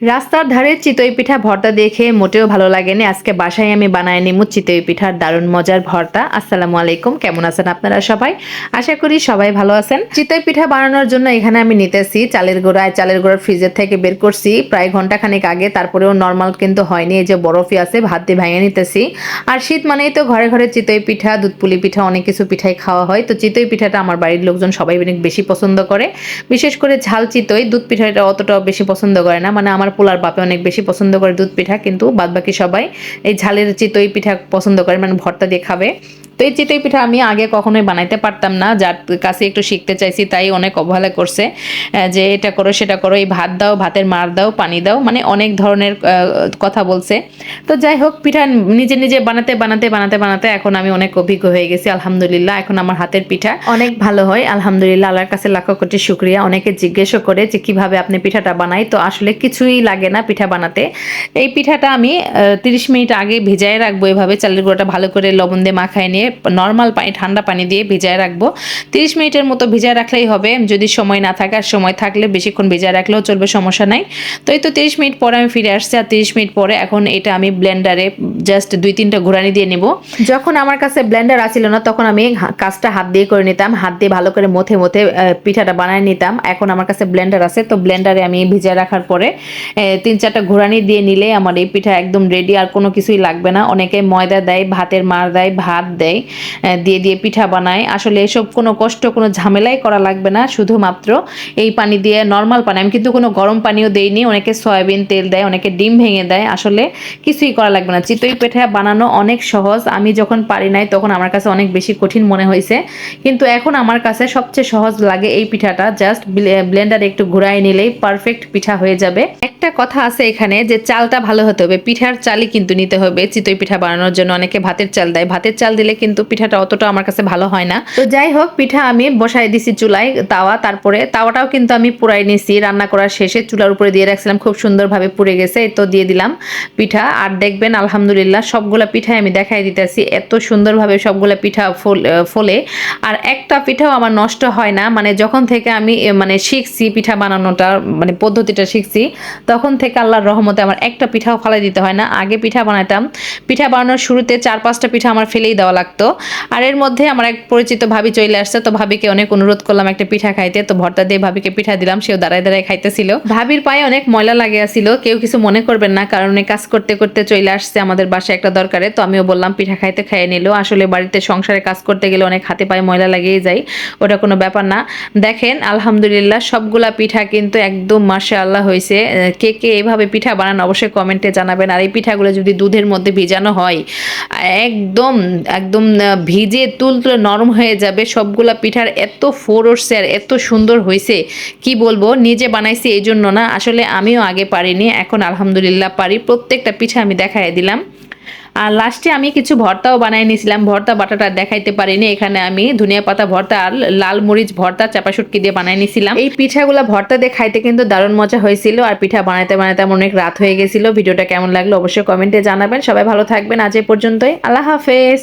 রাস্তার ধারে চিতই পিঠা ভর্তা দেখে মোটেও ভালো লাগেনি। আজকে বাসায় আমি বানায় নিমু চিতই পিঠার দারুণ মজার ভর্তা। আসসালামু আলাইকুম, কেমন আছেন আপনারা সবাই? আশা করি সবাই ভালো আছেন। চিতই পিঠা বানানোর জন্য এখানে আমি নিতেছি চালের গুঁড়ায় চালের গুঁড়া ফ্রিজের থেকে বের করছি। প্রায় ঘণ্টা খানেক আগে, তারপরেও নর্মাল কিন্তু হয়নি। এই যে বরফি আছে, ভাত দিয়ে ভেঙে নিতেছি। আর শীত মানেই তো ঘরে ঘরে চিতই পিঠা দুধ পুলি পিঠা, অনেক কিছু পিঠাই খাওয়া হয়। তো চিতই পিঠাটা আমার বাড়ির লোকজন সবাই অনেক বেশি পছন্দ করে। বিশেষ করে ঝাল চিতই, দুধ পিঠাটা অতটাও বেশি পছন্দ করে না। মানে আমার পোলার বাপে অনেক বেশি পছন্দ করে দুধ পিঠা, কিন্তু বাদবাকি সবাই এই ঝালের চিতই পিঠা পছন্দ করে মানে ভর্তা দিয়ে খাবে। তো এই চিতই পিঠা আমি আগে কখনোই বানাইতে পারতাম না। যার কাছে একটু শিখতে চাইছি, তাই অনেক অবহেলা করছে যে এটা করো, সেটা করো, এই ভাত দাও, ভাতের মার দাও, পানি দাও মানে অনেক ধরনের কথা বলছে। তো যাই হোক, পিঠা নিজে নিজে বানাতে বানাতে বানাতে বানাতে এখন আমি অনেক অভিজ্ঞ হয়ে গেছি, আলহামদুলিল্লাহ। এখন আমার হাতের পিঠা অনেক ভালো হয়, আলহামদুলিল্লাহ। আল্লাহর কাছে লাখ কোটি শুক্রিয়া। অনেকে জিজ্ঞেসও করে যে কীভাবে আপনি পিঠাটা বানাই, তো আসলে কিছুই লাগে না পিঠা বানাতে। এই পিঠাটা আমি তিরিশ মিনিট আগে ভিজায় রাখব এভাবে। চালের গুঁড়োটা ভালো করে লবণ দিয়ে মাখায় নিয়ে নর্মাল পানি, ঠান্ডা পানি দিয়ে ভিজায় রাখব। তিরিশ মিনিটের মতো ভিজায় রাখলেই হবে। যদি সময় না থাকে, আর সময় থাকলে বেশিক্ষণ ভিজায় রাখলেও চলবে, সমস্যা নাই। তো এই তো তিরিশ মিনিট পরে আমি ফিরে আসছি, আর তিরিশ মিনিট পরে এখন এটা আমি ব্লেন্ডারে জাস্ট দুই তিনটা ঘোরানি দিয়ে নিব। যখন আমার কাছে ব্লেন্ডার আসছিল না, তখন আমি কাজটা হাত দিয়ে করে নিতাম। হাত দিয়ে ভালো করে মথে মথে পিঠাটা বানায় নিতাম। এখন আমার কাছে ব্লেন্ডার আছে, তো ব্লেন্ডারে আমি ভিজায় রাখার পরে তিন চারটা ঘোরানি দিয়ে নিলে আমার এই পিঠা একদম রেডি আর কোনো কিছুই লাগবে না। অনেকে ময়দা দেয়, ভাতের মার দেয়, ভাত দেয়। আহ, দিয়ে দিয়ে পিঠা বানায়। আসলে এসব কোনো কষ্ট কোনো ঝামেলাই করা লাগবে না। শুধুমাত্র এই পানি দিয়ে নর্মাল পানি। আমি কিন্তু কোনো গরম পানিও দেইনি। অনেকে সয়াবিন তেল দেয় অনেকে ডিম ভেঙে দেয়। আসলে কিছুই করা লাগবে না। চিতই পিঠা বানানো অনেক সহজ। আমি যখন পারি নাই তখন আমার কাছে অনেক বেশি কঠিন মনে হয়েছে। কিন্তু এখন আমার কাছে সবচেয়ে সহজ লাগে এই পিঠাটা। জাস্ট ব্লেন্ডারে একটু ঘুরাই নিলেই পারফেক্ট পিঠা হয়ে যাবে। একটা কথা আছে এখানে যে চালটা ভালো হতে হবে। পিঠার চালই কিন্তু নিতে হবে। চিতই পিঠা বানানোর জন্য অনেকে ভাতের চাল দেয়। ভাতের চাল দিলে কিন্তু পিঠাটা অতটা আমার কাছে ভালো হয় না। তো যাই হোক, পিঠা আমি বসাই দিছি চুলায় তাওয়া, তারপরে তাওয়াটাও কিন্তু আমি পুরাই নিছি। রান্না করার শেষে চুলার উপরে দিয়ে রাখছিলাম, খুব সুন্দরভাবে পুড়ে গেছে তো দিয়ে দিলাম পিঠা। আর দেখবেন, আলহামদুলিল্লাহ, সবগুলা পিঠাই আমি দেখাই দিতেছি, এত সুন্দরভাবে সবগুলা পিঠা ফলে আর একটা পিঠাও আমার নষ্ট হয় না মানে যখন থেকে আমি মানে শিখছি পিঠা বানানোটা মানে পদ্ধতিটা শিখছি, তখন থেকে আল্লাহর রহমতে আমার একটা পিঠাও ফালাই দিতে হয় না। আগে পিঠা বানাতাম, পিঠা বানানোর শুরুতে চার পাঁচটা পিঠা আমার ফেলেই দেওয়া লাগতো। আর এর মধ্যে আমার এক পরিচিত ভাবি চলে আসছে, তো ভাবিকে অনেক অনুরোধ করলাম একটা পিঠা খাইতে, তো ভর্তা দিয়ে ভাবিকে পিঠা দিলাম, সেও দাঁড়ায় দাঁড়ায় খাইতেছিল। ভাবির পায়ে অনেক ময়লা লাগিয়েছিল কেউ কিছু মনে করবেন না, কারণ কাজ করতে করতে চলে আসছে আমাদের বাসায় একটা দরকারে, তো আমিও বললাম পিঠা খাইতে খাইয়ে নিল। আসলে বাড়িতে সংসারে কাজ করতে গেলে অনেক হাতে পায়ে ময়লা লাগিয়ে যায়, ওটা কোনো ব্যাপার না। দেখেন, আলহামদুলিল্লাহ সবগুলা পিঠা কিন্তু একদম মাসা আল্লাহ হয়েছে কে কে এভাবে পিঠা বানান অবশ্যই কমেন্টে জানাবেন। আর এই পিঠাগুলো যদি দুধের মধ্যে ভিজানো হয়, একদম একদম ভিজে তুল তুলে নরম হয়ে যাবে। সবগুলা পিঠার এত ফোর উঠছে আর এত সুন্দর হয়েছে কি বলব? নিজে বানাইছি এই জন্য না। আসলে আমিও আগে পারিনি, এখন আলহামদুলিল্লাহ পারি। প্রত্যেকটা পিঠা আমি দেখাই দিলাম। আর লাস্টে আমি কিছু ভর্তাও বানাই নিয়েছিলাম। ভর্তা বাটাটা দেখাইতে পারিনি। এখানে আমি ধনিয়া পাতা ভর্তা আর লাল মরিচ ভর্তা চাপা শুটকি দিয়ে বানাই নিয়েছিলাম। এই পিঠাগুলো ভর্তা দিয়ে খাইতে কিন্তু দারুণ মজা হয়েছিল। আর পিঠা বানাইতে বানাইতে আমার অনেক রাত হয়ে গেছিল। ভিডিওটা কেমন লাগল অবশ্যই কমেন্টে জানাবেন। সবাই ভালো থাকবেন। আজ এই পর্যন্তই। আল্লাহ হাফেজ।